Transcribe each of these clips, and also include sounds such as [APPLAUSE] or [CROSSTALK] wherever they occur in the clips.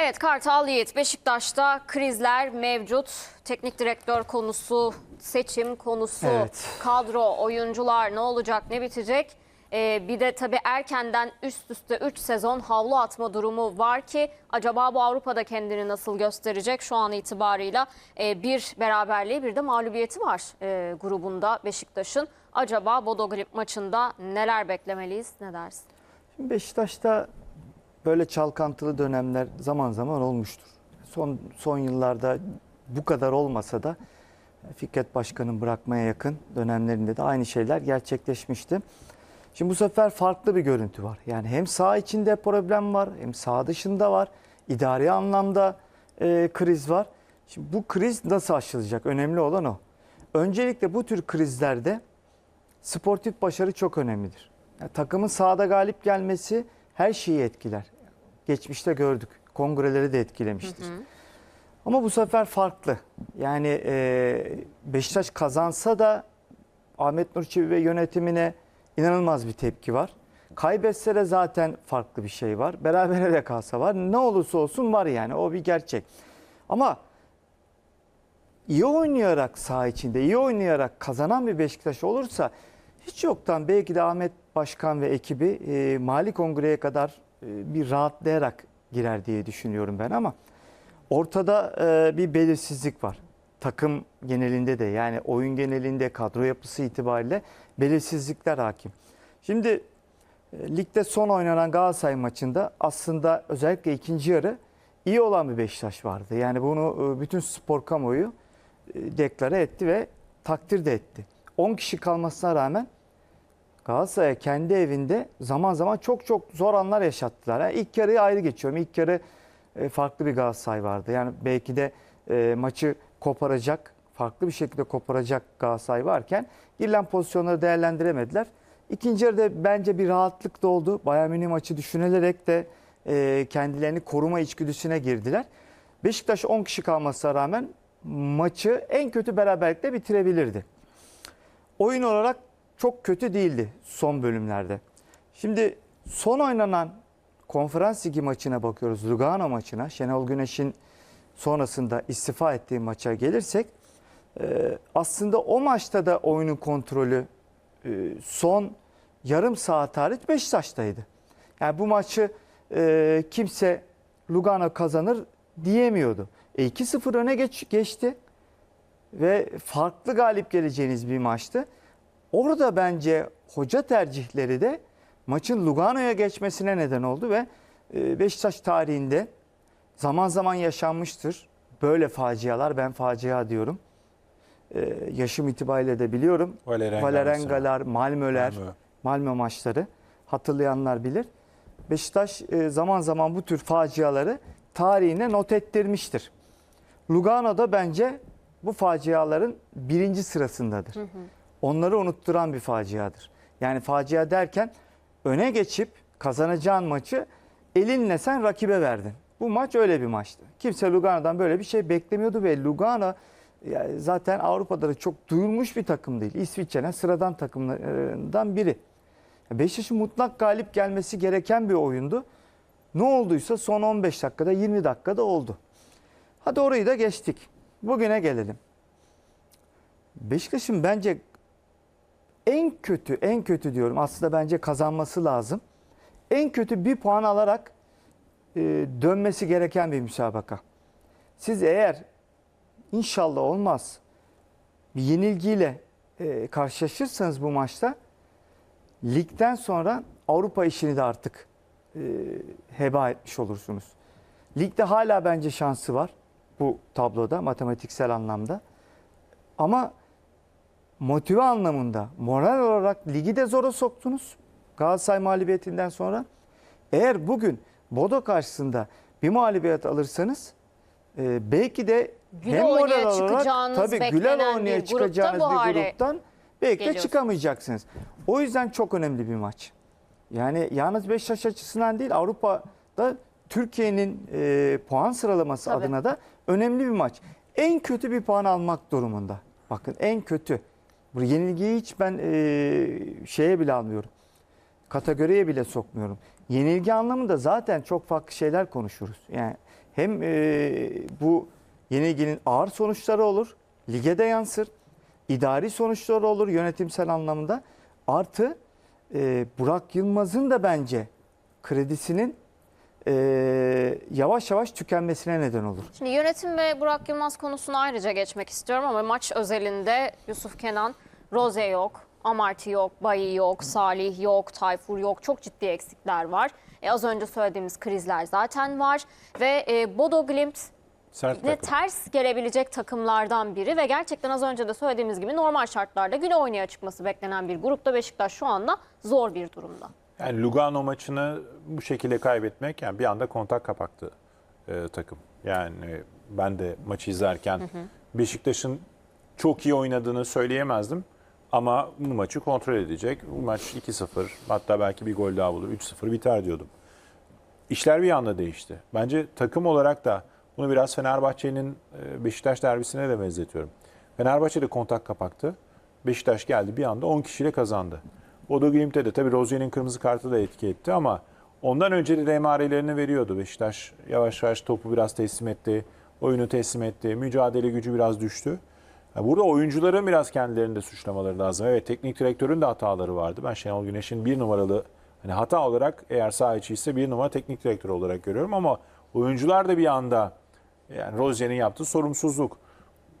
Evet Kartal Yiğit Beşiktaş'ta krizler mevcut. Teknik direktör konusu, seçim konusu, Evet. kadro, oyuncular ne olacak, ne bitecek? Ee, bir de tabii erkenden üst üste 3 sezon havlu atma durumu var ki acaba bu Avrupa'da kendini nasıl gösterecek şu an itibarıyla? Ee, bir beraberliği bir de mağlubiyeti var e, grubunda Beşiktaş'ın. Acaba Bodo Glimt maçında neler beklemeliyiz, ne dersin? Şimdi Beşiktaş'ta böyle çalkantılı dönemler zaman zaman olmuştur. Son son yıllarda bu kadar olmasa da Fikret Başkan'ın bırakmaya yakın dönemlerinde de aynı şeyler gerçekleşmişti. Şimdi bu sefer farklı bir görüntü var. Yani hem sağ içinde problem var hem sağ dışında var. İdari anlamda e, kriz var. Şimdi bu kriz nasıl aşılacak? Önemli olan o. Öncelikle bu tür krizlerde sportif başarı çok önemlidir. Yani takımın sahada galip gelmesi her şeyi etkiler. Geçmişte gördük. Kongreleri de etkilemiştir. Ama bu sefer farklı. Yani e, Beşiktaş kazansa da Ahmet Nur Çebi ve yönetimine inanılmaz bir tepki var. Kaybetse de zaten farklı bir şey var. Berabere de kalsa var. Ne olursa olsun var yani o bir gerçek. Ama iyi oynayarak saha içinde, iyi oynayarak kazanan bir Beşiktaş olursa hiç yoktan belki de Ahmet Başkan ve ekibi e, Mali Kongre'ye kadar e, bir rahatlayarak girer diye düşünüyorum ben ama ortada e, bir belirsizlik var. Takım genelinde de yani oyun genelinde kadro yapısı itibariyle belirsizlikler hakim. Şimdi e, ligde son oynanan Galatasaray maçında aslında özellikle ikinci yarı iyi olan bir Beşiktaş vardı. Yani bunu e, bütün spor kamuoyu e, deklare etti ve takdir de etti. 10 kişi kalmasına rağmen Galatasaray kendi evinde zaman zaman çok çok zor anlar yaşattılar. Yani ilk yarıyı ayrı geçiyorum. İlk yarı e, farklı bir Galatasaray vardı. Yani belki de e, maçı koparacak, farklı bir şekilde koparacak Galatasaray varken girilen pozisyonları değerlendiremediler. İkinci yarıda bence bir rahatlık da oldu. Bayern Münih maçı düşünülerek de e, kendilerini koruma içgüdüsüne girdiler. Beşiktaş 10 kişi kalmasına rağmen maçı en kötü beraberlikle bitirebilirdi. Oyun olarak çok kötü değildi son bölümlerde. Şimdi son oynanan konferans ligi maçına bakıyoruz. Lugano maçına. Şenol Güneş'in sonrasında istifa ettiği maça gelirsek e, aslında o maçta da oyunun kontrolü e, son yarım saat hariç Beşiktaş'taydı. Yani bu maçı e, kimse Lugano kazanır diyemiyordu. E, 2-0 öne geç, geçti ve farklı galip geleceğiniz bir maçtı. Orada bence hoca tercihleri de maçın Lugano'ya geçmesine neden oldu ve e, Beşiktaş tarihinde zaman zaman yaşanmıştır. Böyle facialar ben facia diyorum. E, yaşım itibariyle de biliyorum. Valerenga Valerengalar, Malmö'ler, Malmö. Malmö maçları hatırlayanlar bilir. Beşiktaş e, zaman zaman bu tür faciaları tarihine not ettirmiştir. Lugano da bence bu faciaların birinci sırasındadır. Onları unutturan bir faciadır. Yani facia derken öne geçip kazanacağın maçı elinle sen rakibe verdin. Bu maç öyle bir maçtı. Kimse Lugano'dan böyle bir şey beklemiyordu ve Lugano zaten Avrupa'da da çok duyulmuş bir takım değil. İsviçre'nin sıradan takımlarından biri. Beşiktaş'ın mutlak galip gelmesi gereken bir oyundu. Ne olduysa son 15 dakikada 20 dakikada oldu. Hadi orayı da geçtik. Bugüne gelelim. Beşiktaş'ın bence en kötü, en kötü diyorum aslında bence kazanması lazım. En kötü bir puan alarak e, dönmesi gereken bir müsabaka. Siz eğer inşallah olmaz bir yenilgiyle e, karşılaşırsanız bu maçta ligden sonra Avrupa işini de artık e, heba etmiş olursunuz. Ligde hala bence şansı var bu tabloda matematiksel anlamda. Ama motive anlamında moral olarak ligi de zora soktunuz Galatasaray mağlubiyetinden sonra. Eğer bugün Bodo karşısında bir mağlubiyet alırsanız e, belki de Güle hem moral olarak tabii güler oynaya çıkacağınız bir gruptan belki de çıkamayacaksınız. O yüzden çok önemli bir maç. Yani yalnız Beşiktaş açısından değil Avrupa'da Türkiye'nin e, puan sıralaması Tabii. adına da önemli bir maç. En kötü bir puan almak durumunda. Bakın en kötü. Bu yenilgiyi hiç ben e, şeye bile almıyorum. Kategoriye bile sokmuyorum. yenilgi anlamında zaten çok farklı şeyler konuşuruz. Yani hem e, bu yenilginin ağır sonuçları olur, lige de yansır, idari sonuçları olur yönetimsel anlamda. Artı e, Burak Yılmaz'ın da bence kredisinin e, yavaş yavaş tükenmesine neden olur. Şimdi yönetim ve Burak Yılmaz konusuna ayrıca geçmek istiyorum ama maç özelinde Yusuf Kenan, Roze yok, Amarty yok, Bayi yok, Salih yok, Tayfur yok. Çok ciddi eksikler var. E, az önce söylediğimiz krizler zaten var ve e, Bodo Glimt Sert takım. ters gelebilecek takımlardan biri ve gerçekten az önce de söylediğimiz gibi normal şartlarda güne oynaya çıkması beklenen bir grupta Beşiktaş şu anda zor bir durumda. Yani Lugano maçını bu şekilde kaybetmek yani bir anda kontak kapattı e, takım. Yani ben de maçı izlerken Beşiktaş'ın çok iyi oynadığını söyleyemezdim. Ama bu maçı kontrol edecek. Bu maç 2-0 hatta belki bir gol daha bulur 3-0 biter diyordum. İşler bir anda değişti. Bence takım olarak da bunu biraz Fenerbahçe'nin e, Beşiktaş derbisine de benzetiyorum. Fenerbahçe de kontak kapaktı. Beşiktaş geldi bir anda 10 kişiyle kazandı. Bodo Glimt'e de tabii Rozier'in kırmızı kartı da etki etti ama ondan önce de emarelerini veriyordu. Beşiktaş yavaş yavaş topu biraz teslim etti. Oyunu teslim etti. Mücadele gücü biraz düştü. Burada oyuncuların biraz kendilerini de suçlamaları lazım. Evet teknik direktörün de hataları vardı. Ben Şenol Güneş'in bir numaralı hani hata olarak eğer saha içi ise bir numara teknik direktör olarak görüyorum ama oyuncular da bir anda yani Rozier'in yaptığı sorumsuzluk,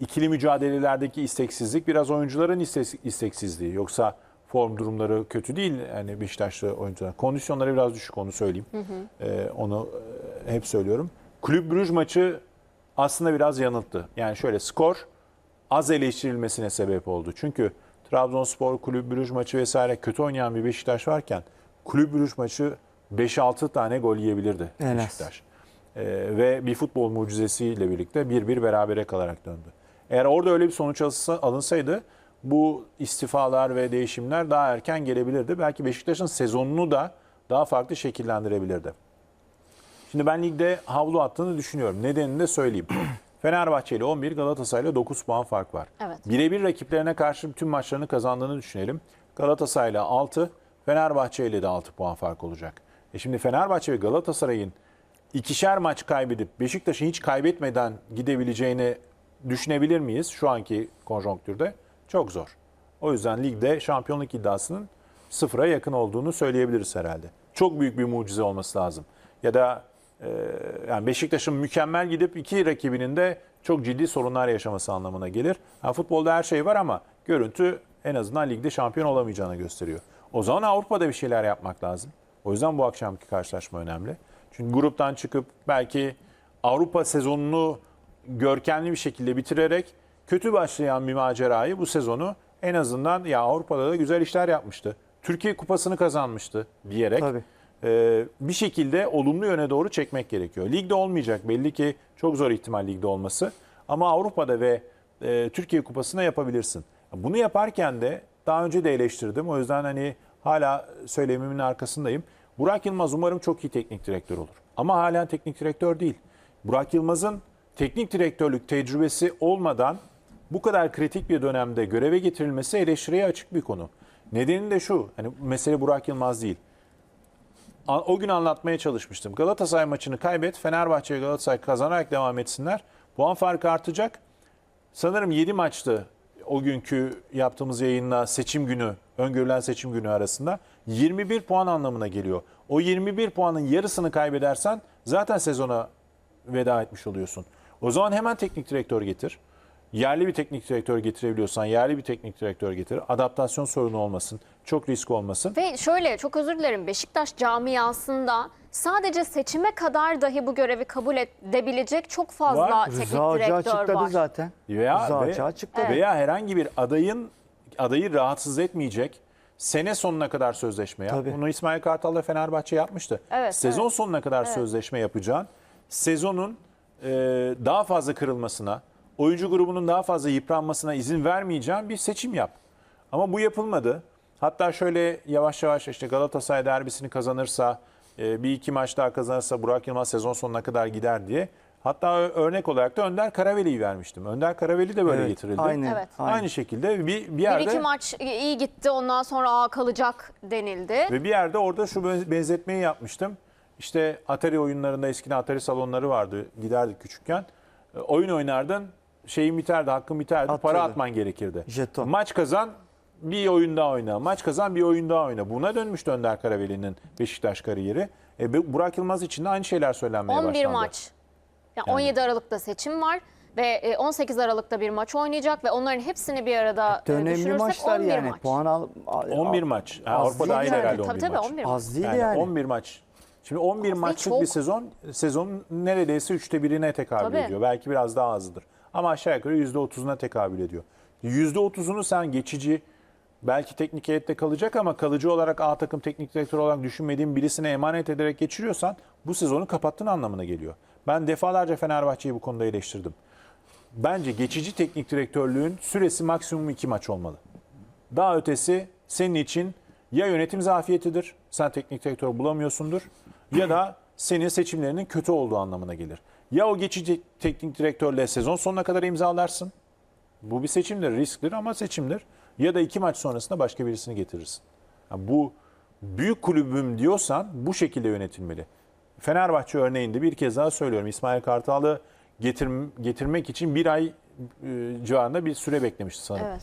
ikili mücadelelerdeki isteksizlik biraz oyuncuların istek- isteksizliği. Yoksa form durumları kötü değil yani Beşiktaşlı oyuncular. Kondisyonları biraz düşük onu söyleyeyim. Ee, onu e, hep söylüyorum. Kulüp Brüj maçı aslında biraz yanılttı. Yani şöyle skor az eleştirilmesine sebep oldu. Çünkü Trabzonspor, Kulüp Brüj maçı vesaire kötü oynayan bir Beşiktaş varken Kulüp Brüj maçı 5-6 tane gol yiyebilirdi En az. Beşiktaş. Ee, ve bir futbol mucizesiyle birlikte 1-1 berabere kalarak döndü. Eğer orada öyle bir sonuç alınsa- alınsaydı bu istifalar ve değişimler daha erken gelebilirdi. Belki Beşiktaş'ın sezonunu da daha farklı şekillendirebilirdi. Şimdi ben ligde havlu attığını düşünüyorum. Nedenini de söyleyeyim. [CLEARS THROAT] Fenerbahçe ile 11, Galatasaray ile 9 puan fark var. Evet. Birebir rakiplerine karşı tüm maçlarını kazandığını düşünelim. Galatasaray ile 6, Fenerbahçe ile de 6 puan fark olacak. E şimdi Fenerbahçe ve Galatasaray'ın ikişer maç kaybedip Beşiktaş'ın hiç kaybetmeden gidebileceğini düşünebilir miyiz şu anki konjonktürde? Çok zor. O yüzden ligde şampiyonluk iddiasının sıfıra yakın olduğunu söyleyebiliriz herhalde. Çok büyük bir mucize olması lazım. Ya da e, yani Beşiktaş'ın mükemmel gidip iki rakibinin de çok ciddi sorunlar yaşaması anlamına gelir. Ha, futbolda her şey var ama görüntü en azından ligde şampiyon olamayacağını gösteriyor. O zaman Avrupa'da bir şeyler yapmak lazım. O yüzden bu akşamki karşılaşma önemli. Çünkü gruptan çıkıp belki Avrupa sezonunu görkemli bir şekilde bitirerek kötü başlayan bir macerayı bu sezonu en azından ya Avrupa'da da güzel işler yapmıştı. Türkiye Kupası'nı kazanmıştı diyerek Tabii. e, bir şekilde olumlu yöne doğru çekmek gerekiyor. Ligde olmayacak belli ki çok zor ihtimal ligde olması ama Avrupa'da ve e, Türkiye Kupası'na yapabilirsin. Bunu yaparken de daha önce de eleştirdim o yüzden hani hala söylemimin arkasındayım. Burak Yılmaz umarım çok iyi teknik direktör olur. Ama hala teknik direktör değil. Burak Yılmaz'ın teknik direktörlük tecrübesi olmadan bu kadar kritik bir dönemde göreve getirilmesi eleştiriye açık bir konu. Nedeni de şu, hani mesele Burak Yılmaz değil. O gün anlatmaya çalışmıştım. Galatasaray maçını kaybet, Fenerbahçe Galatasaray kazanarak devam etsinler. Puan farkı artacak. Sanırım 7 maçtı o günkü yaptığımız yayınla seçim günü, öngörülen seçim günü arasında 21 puan anlamına geliyor. O 21 puanın yarısını kaybedersen zaten sezona veda etmiş oluyorsun. O zaman hemen teknik direktör getir. Yerli bir teknik direktör getirebiliyorsan yerli bir teknik direktör getir. Adaptasyon sorunu olmasın, çok risk olmasın. Ve şöyle çok özür dilerim Beşiktaş camiasında sadece seçime kadar dahi bu görevi kabul edebilecek çok fazla Var. teknik Rıza Hoca direktör açıkladı var. zaten. Veya, Rıza ve- Hoca açıkladı. veya herhangi bir adayın adayı rahatsız etmeyecek sene sonuna kadar sözleşme yap. Tabii. Bunu İsmail Kartal'la Fenerbahçe yapmıştı. Evet, Sezon evet. sonuna kadar sözleşme yapacağın, sezonun e, daha fazla kırılmasına, oyuncu grubunun daha fazla yıpranmasına izin vermeyeceğin bir seçim yap. Ama bu yapılmadı. Hatta şöyle yavaş yavaş işte Galatasaray derbisini kazanırsa, e, bir iki maç daha kazanırsa Burak Yılmaz sezon sonuna kadar gider diye Hatta örnek olarak da Önder Karaveli'yi vermiştim. Önder Karaveli de böyle Evet, getirildi. Aynı, Evet. aynı. Aynı şekilde bir, bir Bir yerde iki maç iyi gitti ondan sonra aa kalacak denildi. ve bir yerde orada şu benz- benzetmeyi yapmıştım. İşte Atari oyunlarında eskiden Atari salonları vardı. Giderdik küçükken. E, Oyun oynardın. Şeyin biterdi, hakkın biterdi. Para Atıyordun. atman gerekirdi. Jeton. Maç kazan, bir oyun daha oyna. Maç kazan, bir oyun daha oyna. Buna dönmüştü Önder Karaveli'nin Beşiktaş kariyeri. E, bu- Burak Yılmaz için de aynı şeyler söylenmeye 11 başlandı. maç. Yani Yani- 17 Aralık'ta seçim var ve e, 18 Aralık'ta bir maç oynayacak ve onların hepsini bir arada e, Önemli düşünürsek maçlar 11 yani. maç. Puan al. 11 maç. Az Avrupa değil dahil yani. herhalde Tabii 11 tabii maç. 11 maç. Az değil Yani, yani. 11 maç. Şimdi 11 maçlık çok. bir sezon, sezonun neredeyse üçte birine tekabül Tabii. ediyor. Belki biraz daha azdır. Ama aşağı yukarı %30'una tekabül ediyor. %30'unu sen geçici, belki teknik heyette kalacak ama kalıcı olarak A takım teknik direktör olarak düşünmediğin birisine emanet ederek geçiriyorsan bu sezonu kapattığın anlamına geliyor. Ben defalarca Fenerbahçe'yi bu konuda eleştirdim. Bence geçici teknik direktörlüğün süresi maksimum 2 maç olmalı. Daha ötesi senin için ya yönetim zafiyetidir, sen teknik direktör bulamıyorsundur ya da senin seçimlerinin kötü olduğu anlamına gelir. Ya o geçici teknik direktörle sezon sonuna kadar imzalarsın. Bu bir seçimdir, risktir ama seçimdir. Ya da iki maç sonrasında başka birisini getirirsin. Ya bu büyük kulübüm diyorsan bu şekilde yönetilmeli. Fenerbahçe örneğinde bir kez daha söylüyorum. İsmail Kartal'ı getir, getirmek için bir ay e, civarında bir süre beklemişti sanırım. Evet.